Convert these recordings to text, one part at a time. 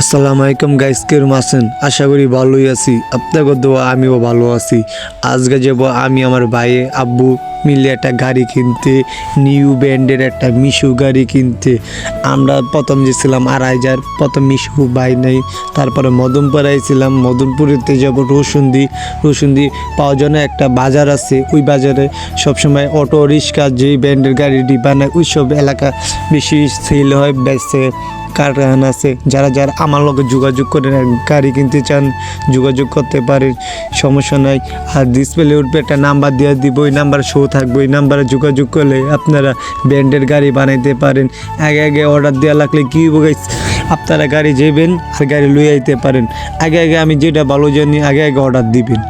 আসসালামু আলাইকুম গাইস কেরম আছেন? আশা করি ভালোই আছি। আপনাকে দোয়া, আমিও ভালো আছি। আজকে যাব আমি আমার ভাইয়ে আব্বু মিলে একটা গাড়ি কিনতে নিউ ব্র্যান্ডের একটা মিশু গাড়ি কিনতে। আমরা প্রথম গেছিলাম আড়াই হাজার প্রথম মিশু বাই নেই, তারপরে মদনপুরায় ছিলাম। মদনপুরেতে যাব রসুন্দি। রসুন্দি পাওয়ার জন্য একটা বাজার আছে। ওই বাজারে সবসময় অটো, রিক্সা যে ব্র্যান্ডের গাড়িটি বানায় ওই সব এলাকা বেশি সেল হয়, বেচে কারখানা আছে, যারা যারা আমার লগে যোগাযোগ করে গাড়ি কিনতে চান, যোগাযোগ করতে পারেন, সমস্যা নাই। আর ডিসপ্লে উঠবে, একটা নাম্বার দিয়ে দিব, ওই নাম্বার শো থাকবে, ওই নাম্বারে যোগাযোগ করলে আপনারা ব্র্যান্ডের গাড়ি বানাইতে পারেন। আগে আগে অর্ডার দেওয়া লাগলে কী গাইস আপনারা গাড়ি যাবেন আর গাড়ি লুই আইতে পারেন। আগে আগে আমি যেটা ভালো জানি, আগে আগে অর্ডার দিবেন।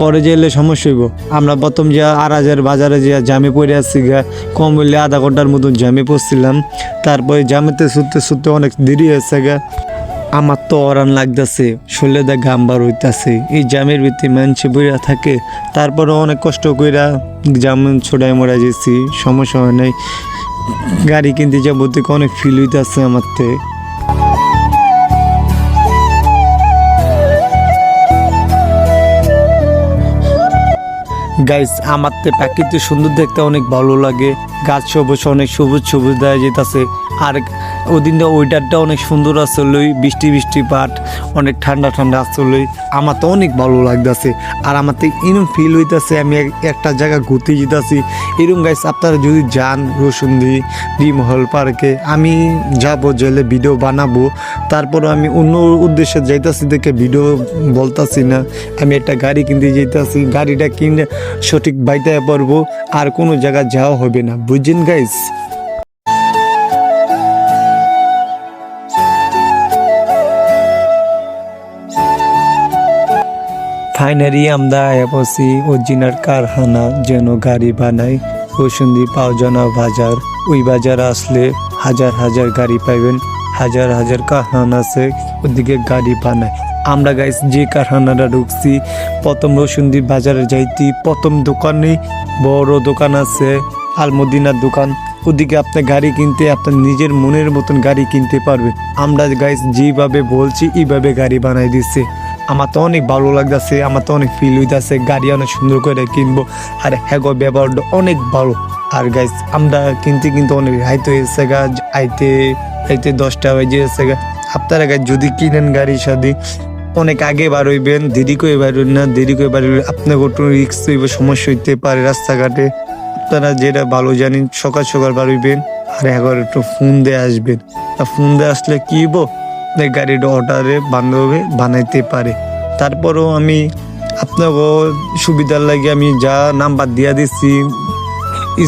পরে যেলে সমস্যা হইব। আমরা প্রথম যে আর হাজার বাজারে যে জামে পড়ে আসছি গা, কম হইলে আধা ঘণ্টার মতন জামে পড়ছিলাম। তারপরে জামেতে শুতে শুতে অনেক দেরি হয়েছে গা। আমার তো অরান লাগতেছে শরীরে দা ঘাম বার হইতাছে। এই জামের ভিতরে মানুষে বইরা থাকে, তারপরে অনেক কষ্ট কইরা জাম ছোড়াই মোড়া যেছি সমস্যা হয় নাই। গাড়ি কিনতে যাব থেকে অনেক ফিল হইতাছে আমার তে। গাইস আমার তো প্রাকৃতিক সুন্দর দেখতে অনেক ভালো লাগে। গাছ সবুজ, অনেক সবুজ সবুজ দেওয়া যেতেছে আর ওদিনটা ওয়েদারটা অনেক সুন্দর আসলে বৃষ্টি বৃষ্টি পাট, অনেক ঠান্ডা ঠান্ডা আসলে আমার তো অনেক ভালো লাগতেছে। আর আমার তো এরকম ফিল হইতাছে, আমি একটা জায়গা ঘুরতে যেতেছি এরকম গাইস আপনারা যদি যান রসুন্দি ডিমহল পার্কে আমি যাব, জেলে ভিডিও বানাবো। তারপরে আমি অন্য উদ্দেশ্যে যাইতাছি দেখে ভিডিও বলতাছি না। আমি একটা গাড়ি কিনতে যেতেছি গাড়িটা কিনে সঠিক বাইতে পারব। আর কোনো জায়গায় যাওয়া হবে না। বুঝছেন গাইস ফাইনালি আমরা বসি অরিজিনাল কারখানা যেন গাড়ি বানাই বসুন্ধি পাওজনা বাজার। ওই বাজার আসলে হাজার হাজার গাড়ি পাইবেন। হাজার হাজার কারখানা আছে, ওদিকে গাড়ি বানায়। আমরা গাইস যে কারখানাটা ঢুকছি, প্রথম রসুন্দি বাজারে যাইতি, প্রথম দোকানে বড় দোকান আছে। আলমদিনার দোকান। ওদিকে আপনি গাড়ি কিনতে আপনার নিজের মনের মতন গাড়ি কিনতে পারবে। আমরা গাইস যেভাবে বলছি, এইভাবে গাড়ি বানাই দিচ্ছে। আমার তো অনেক ভালো লাগতেছে, আমার তো অনেক ফিল হইতাছে, গাড়ি অনেক সুন্দর করে কিনবো। আর হ্যাগো ব্যবহারটা অনেক ভালো। আর গাইস আমরা কিনতে কিন্তু অনেক হাইতে হয়েছে গা, আইতে আইতে দশটা বাজে গেছে গা। আপনারা গাছ যদি কিনেন গাড়ি সাথে, অনেক আগে বার দেরি করে বার না, দেরি করে হইলে আপনার একটু রিক্স হইব, সমস্যা হইতে পারে রাস্তাঘাটে। আপনারা যেটা ভালো জানেন, সকাল সকাল বার হইবেন আর একবার একটু ফোন দিয়ে আসবেন। আর ফোন দিয়ে আসলে কি আপনার গাড়িটা অর্ডারে বান্ধবে বানাইতে পারে। তারপরও আমি আপনাকে সুবিধার লাগে আমি যা নাম্বার দিয়া দিচ্ছি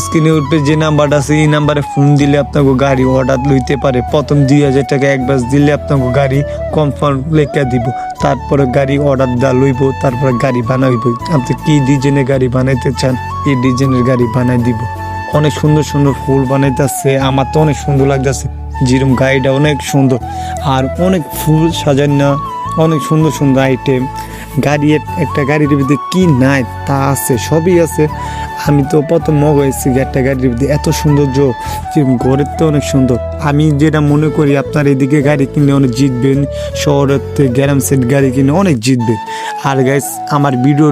স্ক্রিনে উঠবে যে নাম্বারটা আছে, এই নাম্বারে ফোন দিলে আপনাকে গাড়ি অর্ডার লইতে পারে। প্রথম দুই হাজার টাকা একবার দিলে আপনাকে গাড়ি কনফার্ম লেখা দিব। তারপরে গাড়ি অর্ডার দেওয়া লইব, তারপরে গাড়ি বানাইব। আপনি কি ডিজাইনের গাড়ি বানাইতে চান? এই ডিজাইনের গাড়ি বানাই দিব। অনেক সুন্দর সুন্দর ফুল বানাইতেছে, আমার তো অনেক সুন্দর লাগতেছে। যেরকম গাড়িটা অনেক সুন্দর, আর অনেক ফুল সাজান না, অনেক সুন্দর সুন্দর আইটেম গাড়ি একটা গাড়ির ভিতরে কি নাই, তা আছে, সবই আছে। আমি তো প্রথম মগ হয়েছি একটা গাড়ির ভিতরে এত সৌন্দর্য ঘরের তো অনেক সুন্দর। আমি যেটা মনে করি, আপনার এদিকে গাড়ি কিনলে অনেক জিতবেন, শহরের গ্যারাম সেট গাড়ি কিনে অনেক জিতবেন। আর গাইস আমার ভিডিও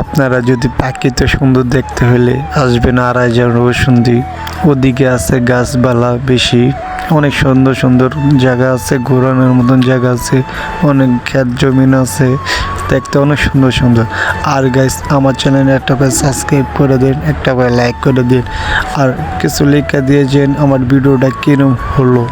আপনারা যদি প্রাকৃতিক সুন্দর দেখতে হলে আসবেন আড়াইজার রসুন্দি। ওদিকে আছে গাছপালা বেশি। অনেক সুন্দর সুন্দর জায়গা আছে, ঘোরানোর মতন জায়গা আছে, অনেক ক্ষেত জমিন আছে, দেখতে অনেক সুন্দর সুন্দর। আর গাইস আমার চ্যানেলে একটা করে সাবস্ক্রাইব করে দিন, একটা করে লাইক করে দিন। আর কিছু লেখা দিয়েছেন আমার ভিডিওটা কিরম হলো।